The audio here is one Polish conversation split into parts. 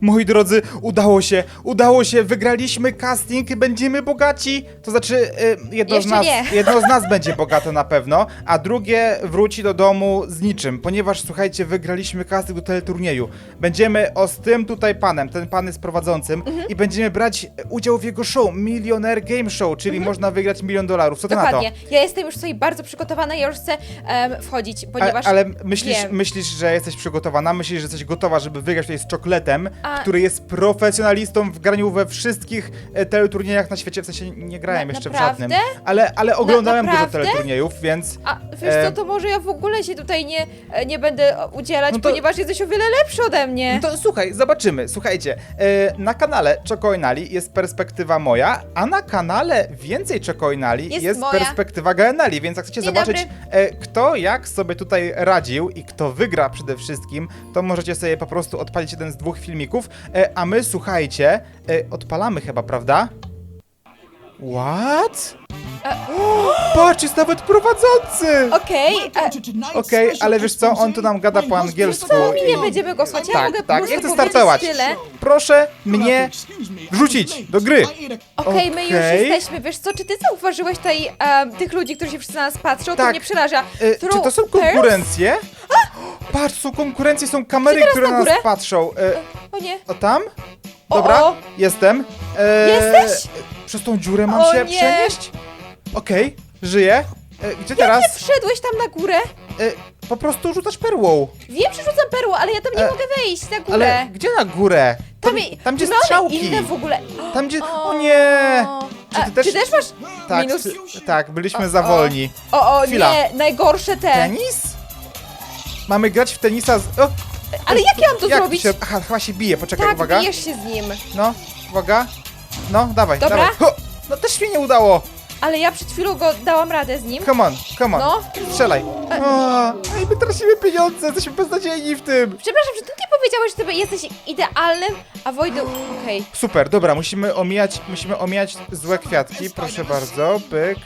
Moi drodzy, udało się, udało się, wygraliśmy casting, będziemy bogaci. To znaczy, y, jedno, z Jeszcze nas, nie. jedno z nas będzie bogate na pewno, a drugie wróci do domu z niczym, ponieważ słuchajcie, wygraliśmy casting do teleturnieju. Będziemy o z tym tutaj panem, ten pan jest prowadzącym Mhm. i będziemy brać udział w jego show, Millionaire Game Show, czyli można wygrać milion dolarów. Co ty na to? Mhm. Dokładnie. Ja jestem już tutaj bardzo przygotowana, ja już chcę em, wchodzić, ponieważ... A, ale myślisz, wiem. myślisz, że jesteś przygotowana? Myślisz, że jesteś gotowa, żeby wygrać tutaj z czokletem, A- który jest profesjonalistą w graniu we wszystkich e, teleturniejach na świecie? W sensie nie grałem Na- jeszcze w naprawdę? żadnym. Ale, ale oglądałem dużo naprawdę? teleturniejów, więc. A wiesz E, co, to może ja w ogóle się tutaj nie, e, nie będę o, udzielać, No to- ponieważ jesteś o wiele lepszy ode mnie. No to słuchaj, zobaczymy. Słuchajcie, e, na kanale Chocoinali jest perspektywa moja, a na kanale Więcej Chocoinali jest, Jest moja. perspektywa Gaenali, więc jak chcecie Dzień zobaczyć, e, kto jak sobie tutaj radził i kto wygra przede wszystkim, to możecie sobie po prostu odpalić jeden z dwóch filmików, e, a my, słuchajcie, e, odpalamy chyba, prawda? What? E- Patrz, jest nawet prowadzący! Okej, e, Okej, ale wiesz co, on tu nam gada po angielsku. co mi nie i- będziemy go słuchać? Ja Tak, mogę tak, ja chcę startować. tyle. Proszę mnie wrzucić do gry. Okej, my już jesteśmy. Wiesz co, czy ty zauważyłeś tutaj em, tych ludzi, którzy się wszyscy na nas patrzą? To Tak. mnie przeraża. E, czy to są pearls? konkurencje? Patrz, są konkurencje, są kamery, teraz które na na nas górę? patrzą. E, O nie. o tam? O, Dobra, o. jestem. E, Jesteś? Przez tą dziurę mam O się nie. przenieść? Okej, żyję. E, gdzie Ty teraz? wszedłeś tam na górę? E, po prostu rzucasz perłą. Wiem, że rzucam perłę, ale ja tam nie E, mogę wejść na górę. Ale gdzie na górę? tam, Tam, tam gdzie mamy strzałki. inne w ogóle. Tam gdzie... O nie! Czy A, ty też... Czy też masz Tak, minus? s- tak, byliśmy O, za o. wolni. O, o Chwila. nie, najgorsze te. Tenis? Mamy grać w tenisa z... O, Ale jak ja mam to jak zrobić? Się... Aha, chyba się bije, poczekaj, tak, uwaga. bijesz się z nim. No, uwaga. No, dawaj, Dobra. dawaj. Ho! No też mi nie udało. Ale ja przed chwilą go dałam radę z nim. Come on, come on. No. Strzelaj. O, ej, my tracimy pieniądze, jesteśmy beznadziejni w tym. Przepraszam, że ty nie powiedziałeś, że ty jesteś idealnym, a Wojdu... Okej. Super, dobra, musimy omijać, musimy omijać złe kwiatki, proszę bardzo. Pyk,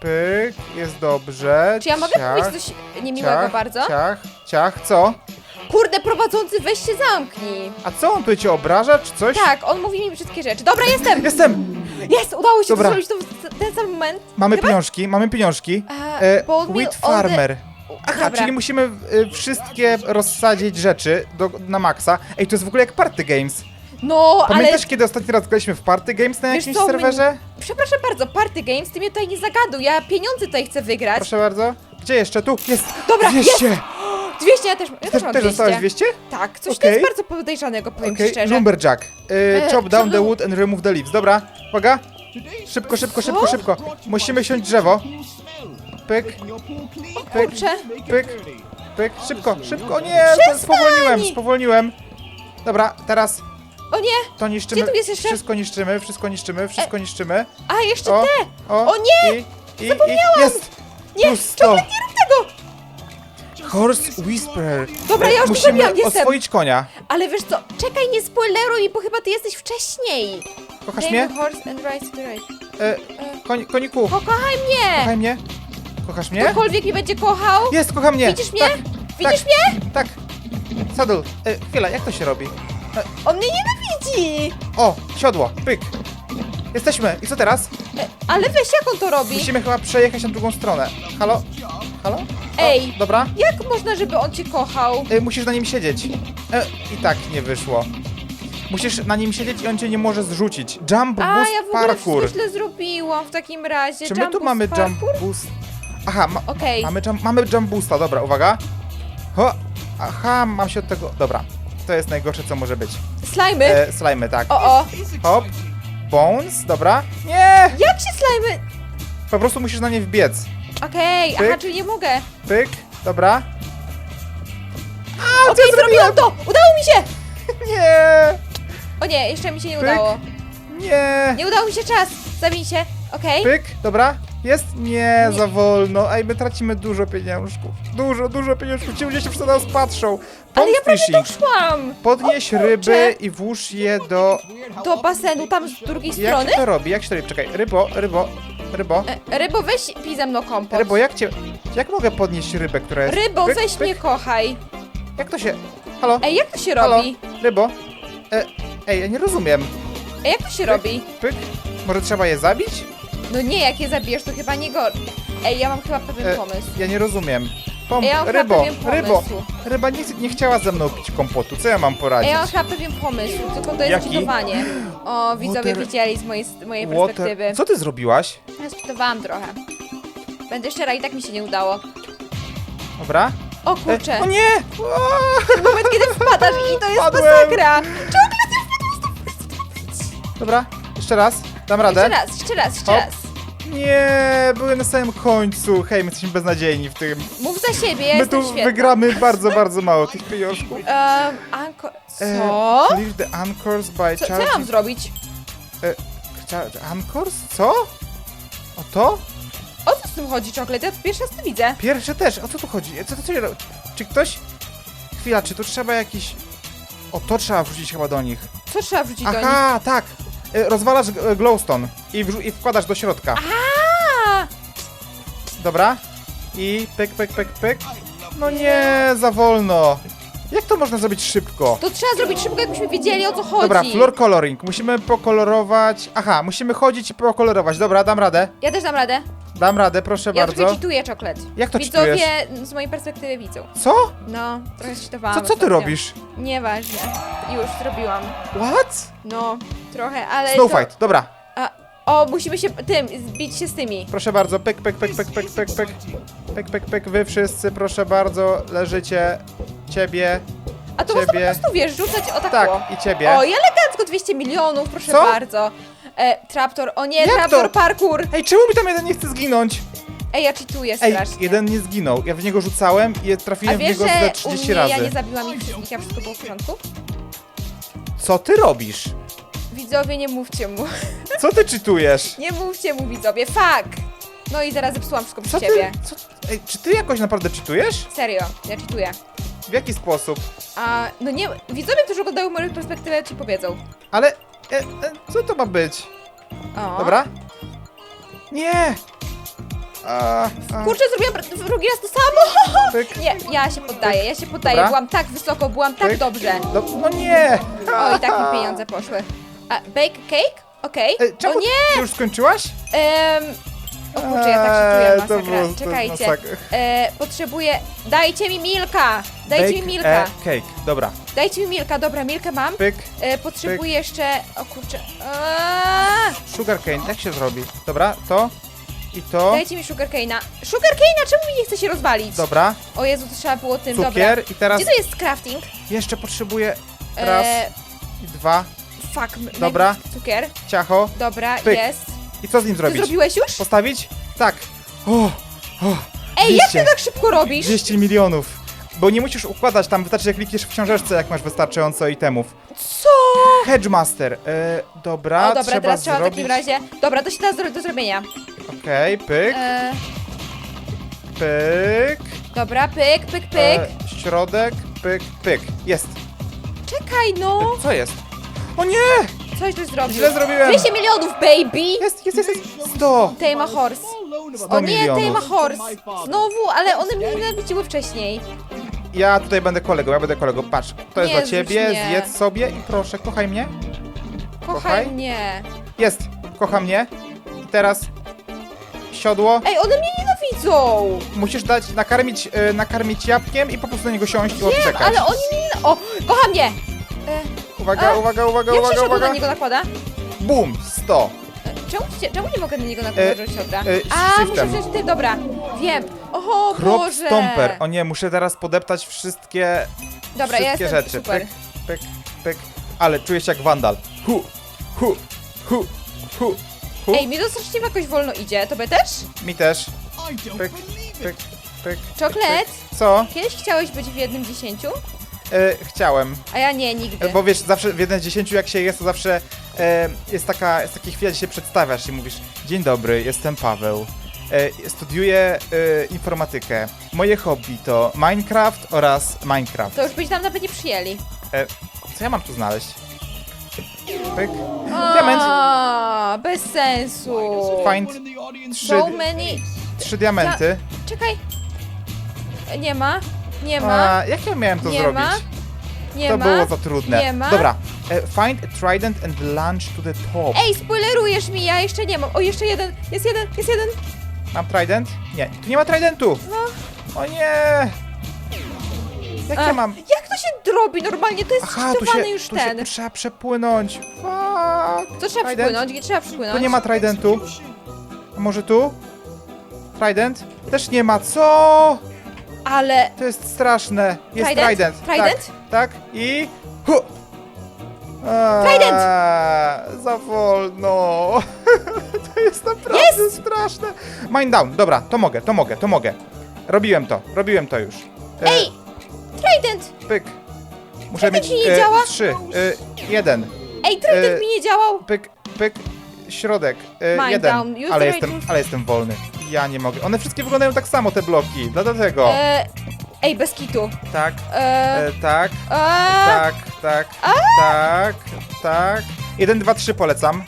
pyk, jest dobrze. Czy ja mogę ciach, powiedzieć coś niemiłego ciach, bardzo? Ciach, ciach, co? Kurde, prowadzący, weź się zamknij. A co, on tutaj cię obraża, czy coś? Tak, on mówi mi brzydkie rzeczy. Dobra, jestem! Jestem! Jest, udało się Dobra. to zrobić to w ten sam moment. Mamy Chyba- pieniążki, mamy pieniążki. E, E, bone meal wheat on the- farmer. Aha, Dobra. czyli musimy y, wszystkie rozsadzić rzeczy do, na maksa. Ej, to jest w ogóle jak Party Games. No, ale... Pamiętasz, kiedy ostatni raz graliśmy w Party Games na Wiesz jakimś co, serwerze? Przepraszam bardzo, Party Games, ty mnie tutaj nie zagaduj, ja pieniądze tutaj chcę wygrać. Proszę bardzo. Gdzie jeszcze? Tu, jest! Dobra, 200! 200, ja też, ja też mam też 200. dostałeś 200? Tak, coś to Okej. jest bardzo podejrzanego, powiem Okej, szczerze. Lumberjack. Y, E, chop down the wood and remove the leaves. Dobra, uwaga. Szybko, szybko, szybko, Co? szybko. Musimy siąść drzewo. Pyk, pyk, Kurczę. pyk, pyk. Szybko, szybko. O nie, spowolniłem, spowolniłem. Dobra, teraz O nie, to niszczymy. Gdzie tu jest jeszcze? Wszystko niszczymy, wszystko niszczymy, wszystko niszczymy. a jeszcze O, te! o, nie! I, i, i jest! Nie, Plus 100. czekaj, nie rób tego! Horse Whisperer. Dobra, ja już Musimy zrobiłam, jestem. oswoić konia. Ale wiesz co, czekaj, nie spoileruj, bo chyba ty jesteś wcześniej. Kochasz Name mnie? the horse and ride to the right. E, koń, koniku, Pokochaj mnie! kochaj mnie? Kochasz mnie? Ktokolwiek mnie będzie kochał. Jest, kocha mnie! Widzisz mnie? Tak, Widzisz tak, mnie? Tak. Saddle. E, chwila, jak to się robi? E, On mnie nienawidzi! o, siodło, pyk. Jesteśmy. I co teraz? E, ale weź, jak on to robi? Musimy chyba przejechać na drugą stronę. Halo? Halo? O, Ej. Dobra. Jak można, żeby on cię kochał? E, musisz na nim siedzieć. E, I tak nie wyszło. Musisz na nim siedzieć i on cię nie może zrzucić. Jump A, boost ja w ogóle parkour. wszystko źle zrobiłam w takim razie. Czy my Jump tu boost mamy parkour? jump boost? Aha, ma, Okej. mamy, jump, mamy jump boosta, dobra, uwaga. Ho, aha, mam się od tego, dobra. To jest najgorsze, co może być. Slajmy? E, slimy, tak. O, o. Hop, bones, dobra. Nie! Jak się slajmy? Po prostu musisz na nie wbiec. Okej, Pyk. aha, czyli nie mogę. Pyk, dobra. Okej, zrobiłam to! Udało mi się! Nie! O nie, jeszcze mi się nie Pyk. udało. Nie! Nie udało mi się czas. Zabij się. Okej. Pyk, dobra. Jest? Nie, za wolno. Ej, my tracimy dużo pieniążków. Dużo, dużo pieniążków. Ci ludzie się na nas patrzą. Ale ja prawie fishing. doszłam. Podnieś ryby i włóż je do... Do basenu, tam z drugiej Jak strony. się to robi? Jak się to robi? Czekaj, rybo, rybo, rybo. E, Rybo, weź pij ze mną kompot. Rybo, jak cię... Jak mogę podnieść rybę, która jest... Rybo, Pyk, weź pyk. mnie kochaj. Jak to się... Halo? Ej, jak to się Halo? robi? Rybo? E, ej, ja nie rozumiem. A jak to się robi? Pyk. Może trzeba je zabić? No nie, jak je zabijesz, to chyba nie go... Ej, ja mam chyba pewien E, pomysł. Ja nie rozumiem. Ej, ja rybo, rybo. Ryba nie, nie chciała ze mną pić kompotu. Co ja mam poradzić? ja mam chyba pewien pomysł, tylko to jest cheatowanie. O, widzowie Water- widzieli z mojej, z mojej perspektywy. Co ty zrobiłaś? Ja cheatowałam trochę. Będę szczera, i tak mi się nie udało. Dobra. O E, kurczę, o nie! O! moment kiedy wpadasz i to jest Wpadłem. masakra. Dobra, jeszcze raz. Dam radę. Jeszcze raz, jeszcze raz, jeszcze Hop. raz. Nie, byłem na samym końcu. Hej, my jesteśmy beznadziejni w tym. Mów za siebie, ja My jestem tu świetna. wygramy bardzo, bardzo mało tych pieniążków. Um, anko... E, Co? Clear the anchors by Co, co charging... mam zrobić? Char- Anchors? Co? O to? O co z tym chodzi, czoklet? Ja pierwszy raz to widzę. Pierwsze też. O co tu chodzi? Co to co się robi? Czy ktoś... Chwila, czy tu trzeba jakiś... O, to trzeba wrzucić chyba do nich. Co trzeba wrzucić do nich? Aha, tak. E, Rozwalasz e, glowstone i, wrzu- i wkładasz do środka. A, Dobra. I pyk, pyk, pyk, pyk. No nie, za wolno. Jak to można zrobić szybko? to trzeba zrobić szybko, jakbyśmy wiedzieli o co chodzi. Dobra, floor coloring. Musimy pokolorować... Aha, musimy chodzić i pokolorować. Dobra, dam radę. Ja też dam radę. Dam radę, proszę Ja bardzo. trochę cheatuję czoklet. Jak to Widzowie z mojej perspektywy widzą. Co? No, trochę cheatowałam. Co, co ty ostatnio. robisz? Nieważne. Już zrobiłam. What? No, trochę, ale Snow to... fight, dobra. A, o, musimy się tym, zbić się z tymi. Proszę bardzo, pyk, pyk, pyk, pyk, pyk, pyk, pyk. Pyk, pyk, pyk, wy wszyscy, proszę bardzo, leżycie. Ciebie, A to można po Ciebie. prostu, wiesz, rzucać o tak tak, o. i ciebie. O, i elegancko 200 milionów, proszę Co? bardzo. E, traptor, o nie, Jak traptor, to? parkour. Ej, czemu mi tam jeden nie chce zginąć? Ej, ja cheatuję Ej, strasznie. jeden nie zginął. Ja w niego rzucałem i A trafiłem w wiesz, niego że ze u 30 mnie razy. ja nie zabiłam ich wszystkich, ja wszystko było w porządku? Co ty robisz? Widzowie, nie mówcie mu. Co ty czytujesz? Nie mówcie mu, widzowie, fuck! No i zaraz zepsułam wszystko Co przy ty? ciebie. Co? Ej, czy ty jakoś naprawdę czytujesz? Serio, ja cheatuję. W jaki sposób? A, no nie, widzowie, którzy oglądają moją perspektywę, ci powiedzą. Ale, e, e, co to ma być? O. Dobra? Nie! A, a, Kurczę, zrobiłam drugi raz to samo! pyk. Nie, ja się poddaję, ja się poddaję. Dobra. Byłam tak wysoko, byłam tak Pyk. dobrze. No, no nie! O, i tak mi pieniądze poszły. A, bake cake? Okej. Ej, czemu O nie! ty już skończyłaś? Em, o kurczę, ja tak się Eee, czuję, to masakra. to Czekajcie. masakra. E, potrzebuję... Dajcie mi milka! Dajcie Bake mi milka! E, cake, dobra. Dajcie mi milka, dobra, milkę mam. Pyk, E, potrzebuję jeszcze... O kurczę. Eee, sugarcane, jak się zrobi? Dobra, to i to. dajcie mi sugarcane'a. Sugarcane'a, czemu mi nie chce się rozwalić? Dobra, O Jezu, to trzeba było tym, dobra. cukier i teraz Gdzie to jest crafting? jeszcze potrzebuję raz E, i dwa, fuck, Dobra. Cukier. ciacho. Dobra, Pyk. jest. I co z nim Ty zrobić? zrobiłeś już? Postawić? Tak. O, o, Ej, jak 200. ty tak szybko robisz? 200 milionów. Bo nie musisz układać tam, wystarczy, że klikniesz w książeczce, jak masz wystarczająco itemów. Co? Hedgemaster, e, dobra, O, dobra, trzeba teraz trzeba w zrobić... takim razie. Dobra, to się da zro- do zrobienia. Okej, pyk, E, pyk, dobra, pyk, pyk, pyk. e, środek, pyk, pyk. Jest. Czekaj, no. Co jest? O nie! Coś tu zrobił. Źle zrobiłem. 200 milionów, baby! Jest, jest, jest, jest. 100! Tame Horse. 100 O nie, Tame milionów. Horse. Znowu, ale one mnie nienawidziły wcześniej. Ja tutaj będę kolegą, ja będę kolegą. Patrz, to jest Nie dla ciebie, zjedz sobie i proszę, kochaj mnie. Kochaj Kochaj. mnie. Jest, kocha mnie. I teraz siodło. Ej, one mnie nienawidzą. Musisz dać, nakarmić, y, nakarmić jabłkiem i po prostu na niego siąść i Wiem, odczekać. ale oni mnie... nie- O, kocha mnie. E, Uwaga, A, uwaga, uwaga, jak się uwaga, siodło uwaga. na niego nakłada? Bum, 100. E, Czemu, się- czemu nie mogę na niego nakładać E, e, siodra? e, A, muszę shiftem. wziąć ty, dobra. Wiem. O Crop Boże. Stomper. O nie, muszę teraz podeptać wszystkie, Dobra, ja wszystkie jestem rzeczy. super. Pyk, pyk, pyk. Ale czuję się jak wandal. Hu, hu, hu, hu, hu. Ej, mi to strasznie jakoś wolno idzie. Tobie też? Mi też. Pyk, pyk, pyk. Czoklet? pyk. Co? Kiedyś chciałeś być w jednym dziesięciu? E, chciałem. A ja nie, nigdy. E, Bo wiesz, zawsze w 1 z 10 jak się jest, to zawsze e, jest taka jest taka chwila, gdzie się przedstawiasz i mówisz Dzień dobry, jestem Paweł. E, studiuję e, informatykę. Moje hobby to Minecraft oraz Minecraft. To już byś tam nawet nie przyjęli. E, co ja mam tu znaleźć? Pyk. Diament. A, bez sensu. Find trzy, So many... trzy diamenty. Czekaj. Nie ma. Nie ma. A, jak ja miałem to Nie zrobić? ma. Nie to ma. było za trudne. Nie ma. Dobra, E, find a trident and launch to the top. Ej, spoilerujesz mi, ja jeszcze nie mam. O, jeszcze jeden, jest jeden, jest jeden. Mam trident? Nie, tu nie ma tridentu. No. O nie! Jak ja A, mam? Jak to się robi normalnie? To jest Aha, tu się, już tu ten. się trzeba przepłynąć. Fuck. To trzeba Trident? przypłynąć, nie trzeba przypłynąć. Tu nie ma tridentu. A może tu? Trident? Też nie ma. Co? Ale... To jest straszne. Jest Trident? trident. Trident? Tak, tak. I... Hu! Eee, Trident! Za wolno. to jest naprawdę straszne. Mind down. Dobra, to mogę, to mogę, to mogę. Robiłem to, robiłem to już. E, Ej! Trident! Pyk. Muszę Trident mieć mi nie e, działa? trzy. E, jeden. Ej, Trident E, mi nie działał! Pyk, pyk. Środek. E, Mind jeden. down. Use Ale jestem, ale jestem wolny. Ja nie mogę. One wszystkie wyglądają tak samo, te bloki. Dlatego. E, ej, bez kitu. Tak. E, E, tak. e, Tak, tak, tak, tak. 1, 2, 3 polecam.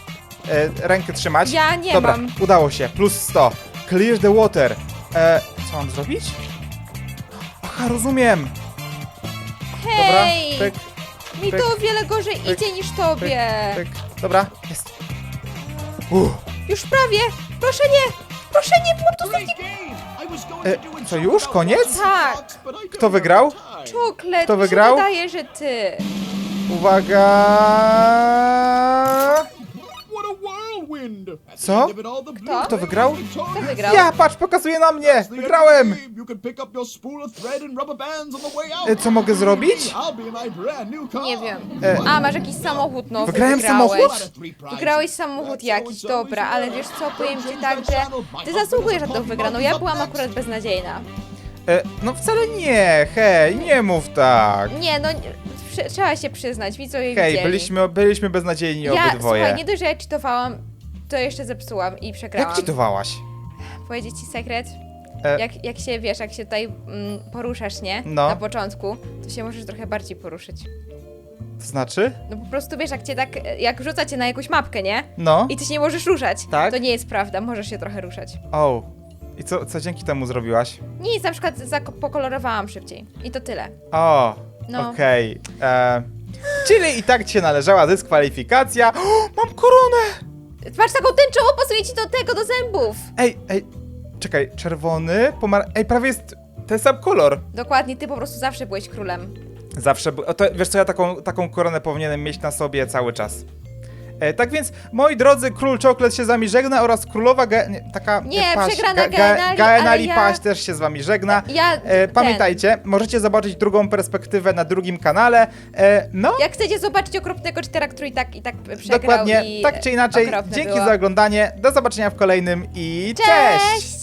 E, rękę trzymać. Ja nie Dobra, mam. udało się. Plus 100. Clear the water. E, co mam zrobić? Aha, rozumiem. Dobra, Hej! pyk, mi pyk, to o wiele gorzej pyk, idzie niż tobie. pyk. Dobra, jest. Uff. Już prawie! Proszę nie! Proszę nie, mam tu E, co już? Koniec? Tak. Kto wygrał? czoklet. Kto mi się wygrał? wydaje, że ty. Uwaga! Co? Kto? Kto wygrał? Kto wygrał? Ja, patrz, pokazuje na mnie! Wygrałem! E, co mogę zrobić? Nie wiem. E. A, masz jakiś samochód nowy. Wygrałem wygrałeś. samochód? Wygrałeś samochód jakiś, dobra, ale wiesz co, powiem ci tak, że ty zasługujesz na tą wygraną. Ja byłam akurat beznadziejna. E, no wcale nie, hej, nie mów tak. Nie, no, nie- przy, trzeba się przyznać, widzowie Hej, widzieli. byliśmy, byliśmy beznadziejni Ja, obydwoje. słuchaj, nie dość, że ja cheatowałam, to jeszcze zepsułam i przegrałam. Jak czytowałaś? Powiedzieć ci sekret? E. Jak, jak się, wiesz, jak się tutaj mm, poruszasz, nie? No. Na początku, to się możesz trochę bardziej poruszyć. To znaczy? No po prostu, wiesz, jak cię tak, jak rzuca cię na jakąś mapkę, nie? No. I ty się nie możesz ruszać. Tak? To nie jest prawda, możesz się trochę ruszać. O. I co, co dzięki temu zrobiłaś? Nic, na przykład zako- pokolorowałam szybciej. I to tyle. O, No. okej. E, Czyli i tak ci się należała dyskwalifikacja. O, mam koronę! Patrz, taką tęczową pasuje ci do tego, do zębów. Ej, ej, czekaj, czerwony, pomar... Ej, prawie jest ten sam kolor. Dokładnie, ty po prostu zawsze byłeś królem. Zawsze, bu- o, to, wiesz co, ja taką, taką koronę powinienem mieć na sobie cały czas. E, tak więc, moi drodzy, król Czoklet się z wami żegna oraz królowa Ga nie, taka Nie, paś, przegrana Ga- Gaenali, ale ja- Paś też się z wami żegna. Ja, E, ten, pamiętajcie, możecie zobaczyć drugą perspektywę na drugim kanale. E, no, Jak chcecie zobaczyć okropnego cztera, który i tak, i tak przegrał dokładnie, i tak czy inaczej. okropne Dzięki było. za oglądanie, do zobaczenia w kolejnym i Cześć!